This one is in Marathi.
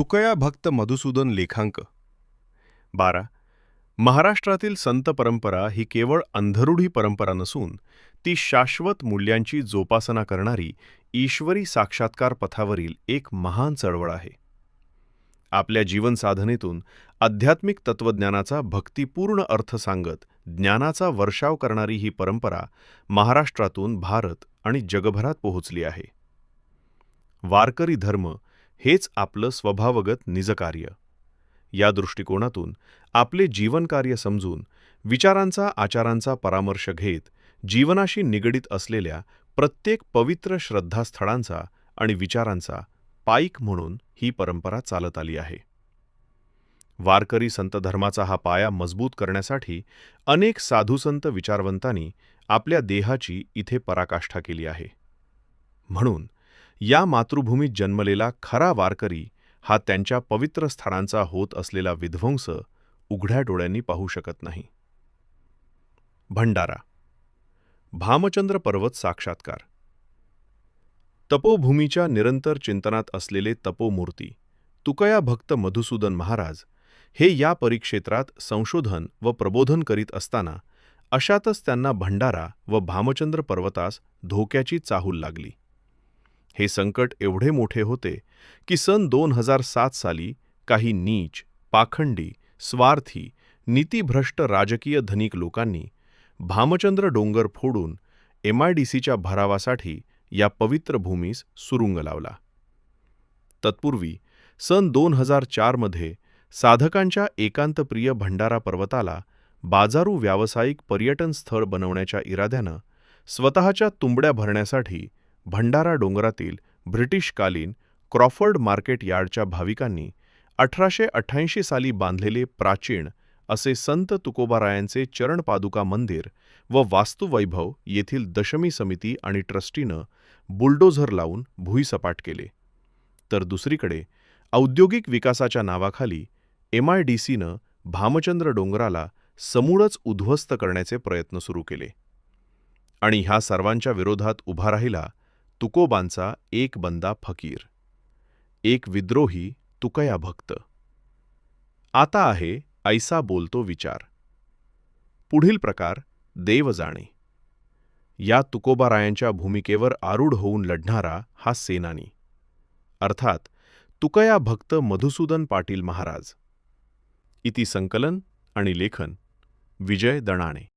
तुकया भक्त मधुसूदन लेखांक. बारा. महाराष्ट्रातील संत परंपरा ही केवळ अंधरूढी परंपरा नसून ती शाश्वत मूल्यांची जोपासना करणारी ईश्वरी साक्षात्कार पथावरील एक महान चळवळ आहे. आपल्या जीवनसाधनेतून आध्यात्मिक तत्वज्ञानाचा भक्तिपूर्ण अर्थ सांगत ज्ञानाचा वर्षाव करणारी ही परंपरा महाराष्ट्रातून भारत आणि जगभरात पोहोचली आहे. वारकरी धर्म हेच आपलं स्वभावगत निजकार्य. या दृष्टिकोनातून आपले जीवनकार्य समजून विचारांचा आचारांचा परामर्श घेत जीवनाशी निगडीत असलेल्या प्रत्येक पवित्र श्रद्धास्थळांचा आणि विचारांचा पाईक म्हणून ही परंपरा चालत आली आहे. वारकरी संत धर्माचा हा पाया मजबूत करण्यासाठी अनेक साधुसंत विचारवंतांनी आपल्या देहाची इथे पराकाष्ठा केली आहे. म्हणून या मातृभूमीत जन्मलेला खरा वारकरी हा त्यांच्या पवित्र स्थानांचा होत असलेला विध्वंस उघड्या डोळ्यांनी पाहू शकत नाही. भंडारा भामचंद्र पर्वत साक्षात्कार. तपोभूमीच्या निरंतर चिंतनात असलेले तपोमूर्ती तुकया भक्त मधुसूदन महाराज हे या परिक्षेत्रात संशोधन व प्रबोधन करीत असताना अशातच त्यांना भंडारा व भामचंद्र पर्वतास धोक्याची चाहूल लागली. हे संकट एवढे मोठे होते की सन दोन हजार सात साली काही नीच पाखंडी स्वार्थी नीतीभ्रष्ट राजकीय धनिक लोकांनी भामचंद्र डोंगर फोडून एमआयडीसीच्या भरावासाठी या पवित्र भूमीस सुरुंग लावला. तत्पूर्वी सन दोन हजार चारमध्ये साधकांच्या एकांतप्रिय भंडारा पर्वताला बाजारू व्यावसायिक पर्यटन स्थळ बनवण्याच्या इराद्यानं स्वतःच्या तुंबड्या भरण्यासाठी भंडारा डोंगरातील ब्रिटिशकालीन क्रॉफर्ड मार्केट यार्डच्या भाविकांनी अठराशे अठ्ठ्याऐंशी साली बांधलेले प्राचीन असे संत तुकोबारायांचे चरणपादुका मंदिर व वास्तुवैभव येथील दशमी समिती आणि ट्रस्टीनं बुलडोझर लावून भुईसपाट केले. तर दुसरीकडे औद्योगिक विकासाच्या नावाखाली एमआयडीसीनं भामचंद्र डोंगराला समूळच उद्ध्वस्त करण्याचे प्रयत्न सुरू केले. आणि ह्या सर्वांच्या विरोधात उभा राहिला तुकोबांचा एक बंदा फकीर एक विद्रोही तुकया भक्त. आता आहे ऐसा बोलतो विचार. पुढील प्रकार देव जाणे. या तुकोबारायांच्या भूमिकेवर आरूढ होऊन लढणारा हा सेनानी. अर्थात तुकया भक्त मधुसूदन पाटील महाराज. इति संकलन आणि लेखन विजय दणाणे.